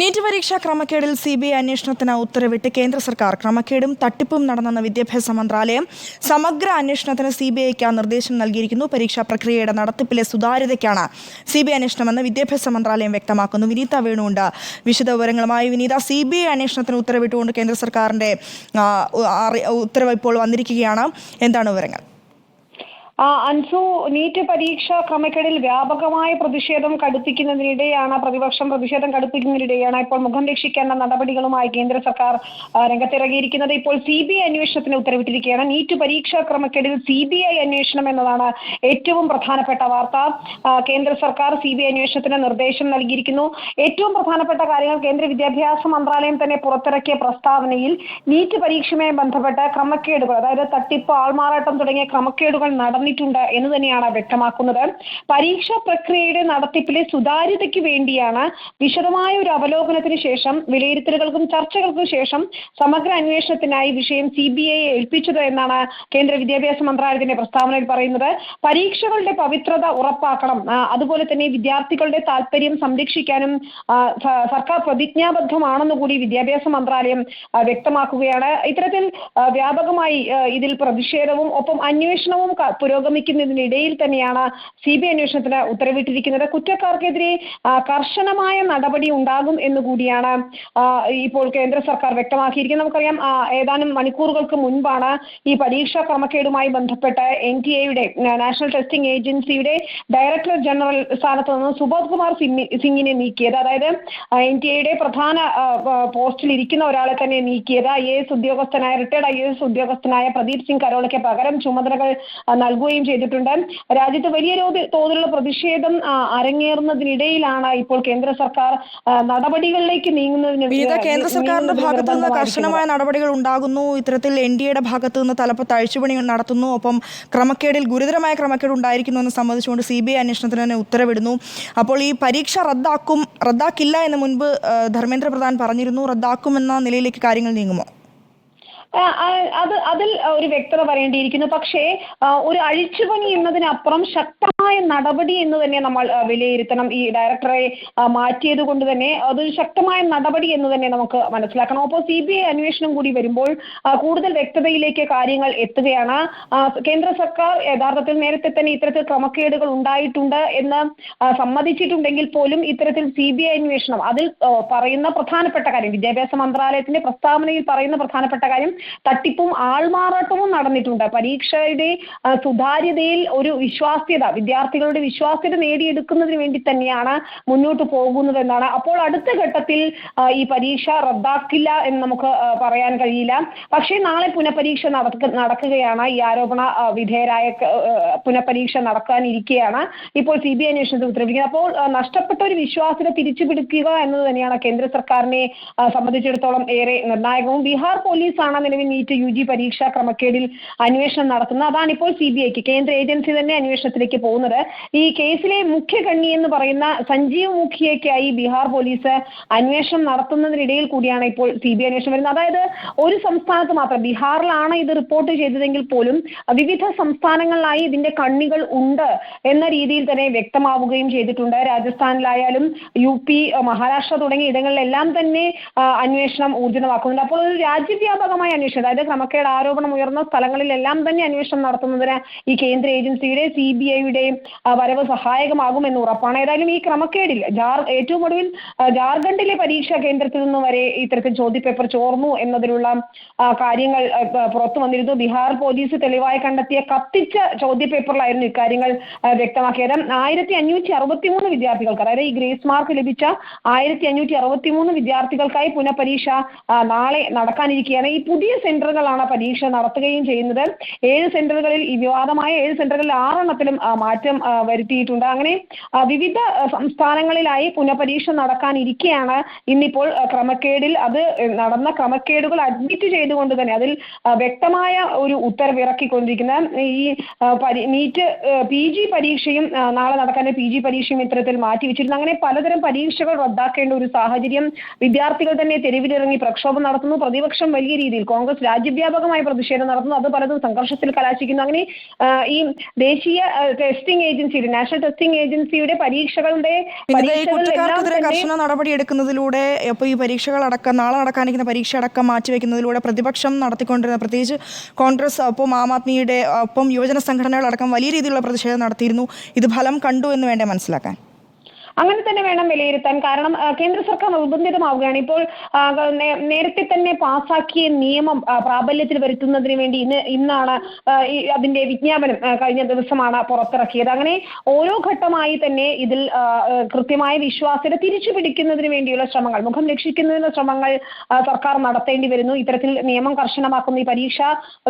NEET പരീക്ഷാ ക്രമക്കേടിൽ C B I അന്വേഷണത്തിന് ഉത്തരവിട്ട് കേന്ദ്ര സർക്കാർ ക്രമക്കേടും തട്ടിപ്പും നടന്നെന്ന വിദ്യാഭ്യാസ മന്ത്രാലയം സമഗ്ര അന്വേഷണത്തിന് സി ബി ഐക്ക് നിർദ്ദേശം നൽകിയിരിക്കുന്നു. പരീക്ഷാ പ്രക്രിയയുടെ നടത്തിപ്പിലെ സുതാര്യതയ്ക്കാണ് സി ബി ഐ അന്വേഷണമെന്ന് വിദ്യാഭ്യാസ മന്ത്രാലയം വ്യക്തമാക്കുന്നു. വിനീത വേണുണ്ട്. വിശദ വിവരങ്ങളുമായി വിനീത. സി ബി ഐ അന്വേഷണത്തിന് ഉത്തരവിട്ടുകൊണ്ട് കേന്ദ്ര സർക്കാരിന്റെ ഉത്തരവ് ഇപ്പോൾ വന്നിരിക്കുകയാണ്. എന്താണ് വിവരങ്ങൾ? ആ, അൻസു നീറ്റ് പരീക്ഷ ക്രമക്കേടിൽ വ്യാപകമായ പ്രതിഷേധം കടുപ്പിക്കുന്നതിനിടെയാണ് പ്രതിപക്ഷം പ്രതിഷേധം കടുപ്പിക്കുന്നതിനിടെയാണ് ഇപ്പോൾ മുഖം രക്ഷിക്കേണ്ട നടപടികളുമായി കേന്ദ്ര സർക്കാർ രംഗത്തിറങ്ങിയിരിക്കുന്നത്. ഇപ്പോൾ സി ബി ഐ അന്വേഷണത്തിന് ഉത്തരവിട്ടിരിക്കുകയാണ്. നീറ്റ് പരീക്ഷാ ക്രമക്കേടിൽ സി ബി ഐ അന്വേഷണം എന്നതാണ് ഏറ്റവും പ്രധാനപ്പെട്ട വാർത്ത. കേന്ദ്ര സർക്കാർ സി ബി ഐ അന്വേഷണത്തിന് നിർദ്ദേശം നൽകിയിരിക്കുന്നു. ഏറ്റവും പ്രധാനപ്പെട്ട കാര്യങ്ങൾ കേന്ദ്ര വിദ്യാഭ്യാസ മന്ത്രാലയം തന്നെ പുറത്തിറക്കിയ പ്രസ്താവനയിൽ നീറ്റ് പരീക്ഷയുമായി ബന്ധപ്പെട്ട ക്രമക്കേടുകൾ അതായത് തട്ടിപ്പ് ആൾമാറാട്ടം തുടങ്ങിയ ക്രമക്കേടുകൾ നടന്നിട്ടുണ്ട് എന്ന് തന്നെയാണ് വ്യക്തമാക്കുന്നത്. പരീക്ഷാ പ്രക്രിയയുടെ നടത്തിപ്പിലെ സുതാര്യതയ്ക്ക് വേണ്ടിയാണ് വിശദമായ ഒരു അവലോകനത്തിന് ശേഷം വിലയിരുത്തലുകൾക്കും ചർച്ചകൾക്കും ശേഷം സമഗ്ര അന്വേഷണത്തിനായി വിഷയം സി ബി ഐ ഏൽപ്പിച്ചത് എന്നാണ് കേന്ദ്ര വിദ്യാഭ്യാസ മന്ത്രാലയത്തിന്റെ പ്രസ്താവനയിൽ പറയുന്നത്. പരീക്ഷകളുടെ പവിത്രത ഉറപ്പാക്കണം. അതുപോലെ തന്നെ വിദ്യാർത്ഥികളുടെ താല്പര്യം സംരക്ഷിക്കാനും സർക്കാർ പ്രതിജ്ഞാബദ്ധമാണെന്ന് കൂടി വിദ്യാഭ്യാസ മന്ത്രാലയം വ്യക്തമാക്കുകയാണ്. ഇത്തരത്തിൽ വ്യാപകമായി ഇതിൽ പ്രതിഷേധവും ഒപ്പം അന്വേഷണവും പുരോഗമിക്കുന്നതിനിടയിൽ തന്നെയാണ് സി ബി ഐ അന്വേഷണത്തിന് ഉത്തരവിട്ടിരിക്കുന്നത്. കുറ്റക്കാർക്കെതിരെ കർശനമായ നടപടി ഉണ്ടാകും എന്ന് കൂടിയാണ് ഇപ്പോൾ കേന്ദ്ര സർക്കാർ വ്യക്തമാക്കിയിരിക്കുന്നത്. നമുക്കറിയാം ഏതാനും മണിക്കൂറുകൾക്ക് മുൻപാണ് ഈ പരീക്ഷാ ക്രമക്കേടുമായി ബന്ധപ്പെട്ട് എൻ ടി എയുടെ നാഷണൽ ടെസ്റ്റിംഗ് ഏജൻസിയുടെ ഡയറക്ടർ ജനറൽ സ്ഥാനത്ത് നിന്ന് സുബോധ് കുമാർ സിംഗ് സിംഗിനെ നീക്കിയത് അതായത് എൻ ടി എയുടെ പ്രധാന പോസ്റ്റിൽ ഇരിക്കുന്ന ഒരാളെ തന്നെ നീക്കിയത്. ഐ എ എസ് ഉദ്യോഗസ്ഥനായ റിട്ടയർഡ് ഐ എ എസ് ഉദ്യോഗസ്ഥനായ പ്രദീപ് സിംഗ് കരോളയ്ക്ക് പകരം ചുമതലകൾ ആ, നൽകുകയും ചെയ്തിട്ടുണ്ട്. രാജ്യത്ത് വലിയ തോതി- തോതിലുള്ള പ്രതിഷേധം അരങ്ങേറുന്നതിനിടയിലാണ് ഇപ്പോൾ കേന്ദ്ര സർക്കാർ നടപടികളിലേക്ക് നീങ്ങുന്നതിന് കേന്ദ്ര സർക്കാരിന്റെ ഭാഗത്തു നിന്ന്. കർശനമായ നടപടികൾ ഉണ്ടാകുന്നു. ഇത്തരത്തിൽ എൻ ഡി എയുടെ ഭാഗത്തു നിന്ന് തലപ്പത്ത് അഴിച്ചുപണി നടത്തുന്നു. ഒപ്പം ക്രമക്കേടിൽ ഗുരുതരമായ ക്രമക്കേട് ഉണ്ടായിരിക്കുന്നു എന്ന് സംബന്ധിച്ചുകൊണ്ട് സി ബി ഐ അന്വേഷണത്തിന് തന്നെ ഉത്തരവിടുന്നു. അപ്പോൾ ഈ പരീക്ഷ റദ്ദാക്കും റദ്ദാക്കില്ല എന്ന് മുൻപ് ധർമ്മേന്ദ്ര പ്രധാൻ പറഞ്ഞിരുന്നു. റദ്ദാക്കുമെന്ന നിലയിലേക്ക് കാര്യങ്ങൾ നീങ്ങുമോ? അത് അതിൽ ഒരു വ്യക്തത പറയേണ്ടിയിരിക്കുന്നു. പക്ഷേ ഒരു അഴിച്ചുപണി എന്നതിനപ്പുറം ശക്തമായ നടപടി എന്ന് തന്നെ നമ്മൾ വിലയിരുത്തണം. ഈ ഡയറക്ടറെ മാറ്റിയത് കൊണ്ട് തന്നെ അതൊരു ശക്തമായ നടപടി എന്ന് തന്നെ നമുക്ക് മനസ്സിലാക്കണം. അപ്പോൾ സി ബി ഐ അന്വേഷണം കൂടി വരുമ്പോൾ കൂടുതൽ വ്യക്തതയിലേക്ക് കാര്യങ്ങൾ എത്തുകയാണ്. കേന്ദ്ര സർക്കാർ യഥാർത്ഥത്തിൽ നേരത്തെ തന്നെ ഇത്തരത്തിൽ ക്രമക്കേടുകൾ ഉണ്ടായിട്ടുണ്ട് എന്ന് സമ്മതിച്ചിട്ടുണ്ടെങ്കിൽ പോലും ഇത്തരത്തിൽ സി ബി ഐ അന്വേഷണം അതിൽ പറയുന്ന പ്രധാനപ്പെട്ട കാര്യം വിദ്യാഭ്യാസ മന്ത്രാലയത്തിന്റെ പ്രസ്താവനയിൽ പറയുന്ന പ്രധാനപ്പെട്ട കാര്യം തട്ടിപ്പും ആൾമാറാട്ടവും നടന്നിട്ടുണ്ട്. പരീക്ഷയുടെ സുതാര്യതയിൽ ഒരു വിശ്വാസ്യത വിദ്യാർത്ഥികളുടെ വിശ്വാസ്യത നേടിയെടുക്കുന്നതിന് വേണ്ടി തന്നെയാണ് മുന്നോട്ട് പോകുന്നത് എന്നാണ് അപ്പോൾ അടുത്ത ഘട്ടത്തിൽ ഈ പരീക്ഷ റദ്ദാക്കില്ല എന്ന് നമുക്ക് പറയാൻ കഴിയില്ല. പക്ഷേ നാളെ പുനഃപരീക്ഷ നടക്ക നടക്കുകയാണ്. ഈ ആരോപണ വിധേയരായ പുനഃപരീക്ഷ നടക്കാനിരിക്കുകയാണ് ഇപ്പോൾ സി ബി ഐ അന്വേഷണത്തിൽ ഉത്തരവിരിക്കുന്നത്. അപ്പോൾ നഷ്ടപ്പെട്ട ഒരു വിശ്വാസ്യത തിരിച്ചു പിടിക്കുക എന്നത് തന്നെയാണ് കേന്ദ്ര സർക്കാരിനെ സംബന്ധിച്ചിടത്തോളം ഏറെ നിർണായകവും. ബീഹാർ പോലീസാണ് നിലവിൽ നീറ്റ് യു ജി പരീക്ഷാ ക്രമക്കേടിൽ അന്വേഷണം നടത്തുന്നത് അതാണ് ഇപ്പോൾ സി ബി ഐക്ക് കേന്ദ്ര ഏജൻസി തന്നെ അന്വേഷണത്തിലേക്ക് പോകുന്നത്. ഈ കേസിലെ മുഖ്യകണ്ണി എന്ന് പറയുന്ന സഞ്ജീവ് മുഖിയയ്ക്കായി ബീഹാർ പോലീസ് അന്വേഷണം നടത്തുന്നതിനിടയിൽ കൂടിയാണ് ഇപ്പോൾ സി ബി ഐ അന്വേഷണം വരുന്നത്. അതായത് ഒരു സംസ്ഥാനത്ത് മാത്രം ബീഹാറിലാണ് ഇത് റിപ്പോർട്ട് ചെയ്തതെങ്കിൽ പോലും വിവിധ സംസ്ഥാനങ്ങളിലായി ഇതിന്റെ കണ്ണികൾ ഉണ്ട് എന്ന രീതിയിൽ തന്നെ വ്യക്തമാവുകയും ചെയ്തിട്ടുണ്ട്. രാജസ്ഥാനിലായാലും യു പി മഹാരാഷ്ട്ര തുടങ്ങിയ ഇടങ്ങളിലെല്ലാം തന്നെ അന്വേഷണം ഊർജിതമാക്കുന്നുണ്ട് അപ്പോൾ ഒരു രാജ്യവ്യാപകമായ അന്വേഷണം അതായത് ക്രമക്കേട് ആരോപണം ഉയർന്ന സ്ഥലങ്ങളിലെല്ലാം തന്നെ അന്വേഷണം നടത്തുന്നതിന് ഈ കേന്ദ്ര ഏജൻസിയുടെ സി ബി ഐയുടെയും വരവ് സഹായകമാകുമെന്ന് ഉറപ്പാണ്. ഏതായാലും ഈ ക്രമക്കേടിൽ ഏറ്റവും ഒടുവിൽ ജാർഖണ്ഡിലെ പരീക്ഷാ കേന്ദ്രത്തിൽ നിന്ന് വരെ ഇത്തരത്തിൽ ചോദ്യപേപ്പർ ചോർന്നു എന്നതിലുള്ള കാര്യങ്ങൾ പുറത്തു വന്നിരുന്നു. ബീഹാർ പോലീസ് തെളിവായി കണ്ടെത്തിയ കത്തിച്ച ചോദ്യപേപ്പറിലായിരുന്നു ഇക്കാര്യങ്ങൾ വ്യക്തമാക്കിയത്. ആയിരത്തി അഞ്ഞൂറ്റി അറുപത്തി മൂന്ന് വിദ്യാർത്ഥികൾക്ക് അതായത് ഈ ഗ്രേസ് മാർക്ക് ലഭിച്ച ആയിരത്തി അഞ്ഞൂറ്റി അറുപത്തി മൂന്ന് വിദ്യാർത്ഥികൾക്കായി പുനഃപരീക്ഷ നാളെ നടക്കാനിരിക്കുകയാണ്. ഈ പുതിയ സെന്ററുകളാണ് പരീക്ഷ നടത്തുകയും ചെയ്യുന്നത്. ഏഴ് സെന്ററുകളിൽ വിവാദമായ ഏഴ് സെന്ററുകളിൽ ആറെണ്ണത്തിലും മാറ്റം വരുത്തിയിട്ടുണ്ട്. അങ്ങനെ വിവിധ സംസ്ഥാനങ്ങളിലായി പുനഃപരീക്ഷ നടക്കാനിരിക്കെയാണ് ഇന്നിപ്പോൾ ക്രമക്കേടിൽ. അത് നടന്ന ക്രമക്കേടുകൾ അഡ്മിറ്റ് ചെയ്തുകൊണ്ട് തന്നെ അതിൽ വ്യക്തമായ ഒരു ഉത്തരവ് ഇറക്കിക്കൊണ്ടിരിക്കുന്ന ഈ നീറ്റ് പി ജി പരീക്ഷയും നാളെ നടക്കാൻ പി ജി പരീക്ഷയും ഇത്തരത്തിൽ മാറ്റി വെച്ചിരുന്നു അങ്ങനെ പലതരം പരീക്ഷകൾ റദ്ദാക്കേണ്ട ഒരു സാഹചര്യം വിദ്യാർത്ഥികൾ തന്നെ തെരുവിലിറങ്ങി പ്രക്ഷോഭം നടത്തുന്നു. പ്രതിപക്ഷം വലിയ രീതിയിൽ കോൺഗ്രസ് രാജ്യവ്യാപകമായി പ്രതിഷേധം നടത്തുന്നു. അത് പലതും സംഘർഷത്തിൽ കലാശിക്കുന്നു. അങ്ങനെ ഈ ദേശീയ ടെസ്റ്റിംഗ് ഏജൻസി നാഷണൽ ടെസ്റ്റിംഗ് ഏജൻസിയുടെ പരീക്ഷകളുടെ കർശന നടപടി എടുക്കുന്നതിലൂടെ ഇപ്പോൾ ഈ പരീക്ഷകൾ അടക്കം നാളെ നടക്കാനിരിക്കുന്ന പരീക്ഷ അടക്കം മാറ്റിവെക്കുന്നതിലൂടെ പ്രതിപക്ഷം നടത്തിക്കൊണ്ടിരുന്ന പ്രത്യേകിച്ച് കോൺഗ്രസ് ഒപ്പം ആം ആദ്മിയുടെ ഒപ്പം യുവജന സംഘടനകളടക്കം വലിയ രീതിയിലുള്ള പ്രതിഷേധം നടത്തിയിരുന്നു. ഇത് ഫലം കണ്ടു എന്ന് വേണ്ട മനസ്സിലാക്കാൻ? അങ്ങനെ തന്നെ വേണം വിലയിരുത്താൻ. കാരണം കേന്ദ്ര സർക്കാർ നിർബന്ധിതമാവുകയാണ്. ഇപ്പോൾ നേരത്തെ തന്നെ പാസാക്കിയ നിയമം പ്രാബല്യത്തിൽ വരുത്തുന്നതിന് വേണ്ടി ഇന്ന് ഇന്നാണ് അതിന്റെ വിജ്ഞാപനം കഴിഞ്ഞ ദിവസമാണ് പുറത്തിറക്കിയത്. അങ്ങനെ ഓരോ ഘട്ടമായി തന്നെ ഇതിൽ കൃത്യമായ വിശ്വാസ്യത തിരിച്ചു പിടിക്കുന്നതിന് വേണ്ടിയുള്ള ശ്രമങ്ങൾ മുഖം രക്ഷിക്കുന്നതിനുള്ള ശ്രമങ്ങൾ സർക്കാർ നടത്തേണ്ടി വരുന്നു. ഇത്തരത്തിൽ നിയമം കർശനമാക്കുന്ന ഈ പരീക്ഷ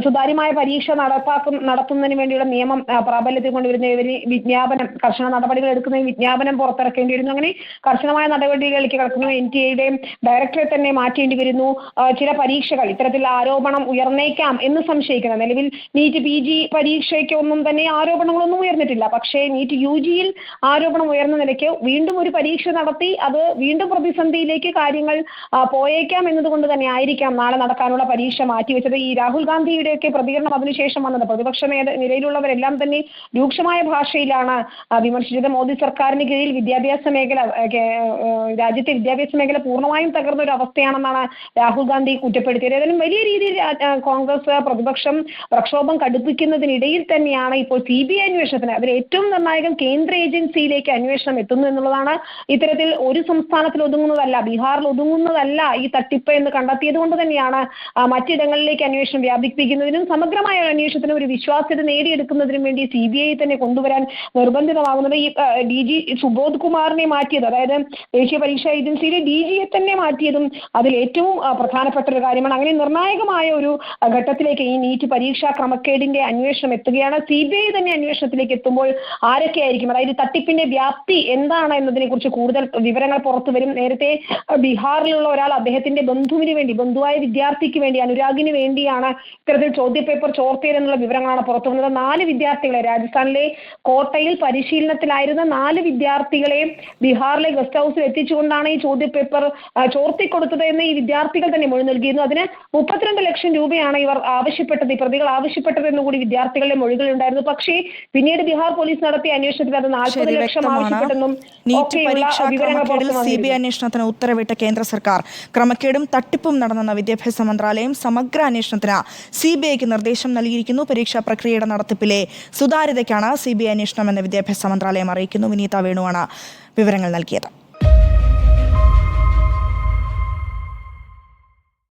സുതാര്യമായ പരീക്ഷ നടപ്പാക്കും നടത്തുന്നതിന് വേണ്ടിയുള്ള നിയമം പ്രാബല്യത്തിൽ കൊണ്ടുവരുന്ന വിജ്ഞാപനം കർശന നടപടികൾ എടുക്കുന്ന വിജ്ഞാപനം പുറത്തിറക്കേണ്ടി വരുന്നു അങ്ങനെ കർശനമായ നടപടികളിലേക്ക് കടക്കുന്നു എൻ ടി എയുടെയും ഡയറക്ടറെ തന്നെ മാറ്റേണ്ടി വരുന്നു ചില പരീക്ഷകൾ ഇത്തരത്തിൽ ആരോപണം ഉയർന്നേക്കാം എന്ന് സംശയിക്കുന്ന നിലവിൽ നീറ്റ് പി ജി പരീക്ഷയ്ക്കൊന്നും തന്നെ ആരോപണങ്ങളൊന്നും ഉയർന്നിട്ടില്ല. പക്ഷേ നീറ്റ് യു ജിയിൽ ആരോപണം ഉയർന്ന നിലയ്ക്ക് വീണ്ടും ഒരു പരീക്ഷ നടത്തി അത് വീണ്ടും പ്രതിസന്ധിയിലേക്ക് കാര്യങ്ങൾ പോയേക്കാം എന്നതുകൊണ്ട് തന്നെ ആയിരിക്കാം നാളെ നടക്കാനുള്ള പരീക്ഷ മാറ്റിവെച്ചത്. ഈ രാഹുൽ ഗാന്ധിയുടെയൊക്കെ പ്രതികരണം അതിനുശേഷം വന്നത് പ്രതിപക്ഷ നിരയിലുള്ളവരെല്ലാം തന്നെ രൂക്ഷമായ ഭാഷയിലാണ് വിമർശിച്ചത്. മോദി സർക്കാരിന് കീഴിൽ വിദ്യാഭ്യാസ മേഖല രാജ്യത്തെ വിദ്യാഭ്യാസ മേഖല പൂർണമായും തകർന്ന ഒരു അവസ്ഥയാണെന്നാണ് രാഹുൽ ഗാന്ധി കുറ്റപ്പെടുത്തിയത്. ഏതായാലും വലിയ രീതിയിൽ കോൺഗ്രസ് പ്രതിപക്ഷം പ്രക്ഷോഭം കടുപ്പിക്കുന്നതിനിടയിൽ തന്നെയാണ് ഇപ്പോൾ സി ബി ഐ അന്വേഷണത്തിന് അതിൽ ഏറ്റവും നിർണായകം കേന്ദ്ര ഏജൻസിയിലേക്ക് അന്വേഷണം എത്തുന്നു എന്നുള്ളതാണ് ഇത്തരത്തിൽ ഒരു സംസ്ഥാനത്തിൽ ഒതുങ്ങുന്നതല്ല ബീഹാറിൽ ഒതുങ്ങുന്നതല്ല ഈ തട്ടിപ്പ് എന്ന് കണ്ടെത്തിയത് കൊണ്ട് തന്നെയാണ് മറ്റിടങ്ങളിലേക്ക് അന്വേഷണം വ്യാപിപ്പിക്കുന്നതിനും സമഗ്രമായ അന്വേഷണത്തിനും ഒരു വിശ്വാസ്യത നേടിയെടുക്കുന്നതിനും വേണ്ടി സി ബി ഐ തന്നെ കൊണ്ടുവരാൻ നിർബന്ധിതമാകുന്നത് ഈ ഡി ജി സുബോധ് കുമാറിനെ മാറ്റിയത്. അതായത് ദേശീയ പരീക്ഷാ ഏജൻസിയിലെ ഡി ജിയെ തന്നെ മാറ്റിയതും അതിൽ ഏറ്റവും പ്രധാനപ്പെട്ട ഒരു കാര്യമാണ്. അങ്ങനെ നിർണായകമായ ഒരു ഘട്ടത്തിലേക്ക് ഈ നീറ്റ് പരീക്ഷാ ക്രമക്കേടിന്റെ അന്വേഷണം എത്തുകയാണ്. സി ബി ഐ തന്നെ അന്വേഷണത്തിലേക്ക് എത്തുമ്പോൾ ആരൊക്കെയായിരിക്കും? അതായത് തട്ടിപ്പിന്റെ വ്യാപ്തി എന്താണ് എന്നതിനെ കുറിച്ച് കൂടുതൽ വിവരങ്ങൾ പുറത്തു വരും. നേരത്തെ ബീഹാറിലുള്ള ഒരാൾ അദ്ദേഹത്തിന്റെ ബന്ധുവിന് വേണ്ടി ബന്ധുവായ വിദ്യാർത്ഥിക്ക് വേണ്ടി അനുരാഗിന് വേണ്ടിയാണ് ഇത്തരത്തിൽ ചോദ്യപേപ്പർ ചോർത്തിയതെന്നുള്ള വിവരങ്ങളാണ് പുറത്തു വന്നത്. നാല് വിദ്യാർത്ഥികളെ രാജസ്ഥാനിലെ കോട്ടയിൽ പരിശീലനത്തിലായിരുന്ന നാല് വിദ്യാർത്ഥികളെ ബീഹാറിലെ ഗസ്റ്റ് ഹൗസിൽ എത്തിച്ചുകൊണ്ടാണ് ഈ ചോദ്യപേപ്പർ ചോർത്തി ചോർത്തിക്കൊടുത്തത് എന്ന് ഈ വിദ്യാർത്ഥികൾ തന്നെ മൊഴി നൽകിയിരുന്നു. അതിന് മുപ്പത്തിരണ്ട് ലക്ഷം രൂപയാണ് ഇവർ ആവശ്യപ്പെട്ടത് ഈ പ്രതികൾ ആവശ്യപ്പെട്ടത് എന്നുകൂടി വിദ്യാർത്ഥികളുടെ മൊഴികളുണ്ടായിരുന്നു. പക്ഷേ പിന്നീട് ബീഹാർ പോലീസ് നടത്തിയ അന്വേഷണത്തിൽ അത് നാൽപ്പത് ലക്ഷം ആവശ്യപ്പെട്ടെന്നും നീറ്റ് പരീക്ഷാ ക്രമക്കേടിൽ സി ബി അന്വേഷണത്തിന് ഉത്തരവിട്ട കേന്ദ്ര സർക്കാർ ക്രമക്കേടും തട്ടിപ്പും നടന്നെന്ന വിദ്യാഭ്യാസ മന്ത്രാലയം സമഗ്ര അന്വേഷണത്തിന് സി ബി ഐക്ക് നിർദ്ദേശം നൽകിയിരിക്കുന്നു. പരീക്ഷാ പ്രക്രിയയുടെ നടത്തിപ്പിലെ സുതാര്യതയ്ക്കാണ് സി ബി ഐ അന്വേഷണമെന്ന് വിദ്യാഭ്യാസ മന്ത്രാലയം അറിയിക്കുന്നു. വിനീത വേണുവാണ് വിവരങ്ങൾ നൽകിയത്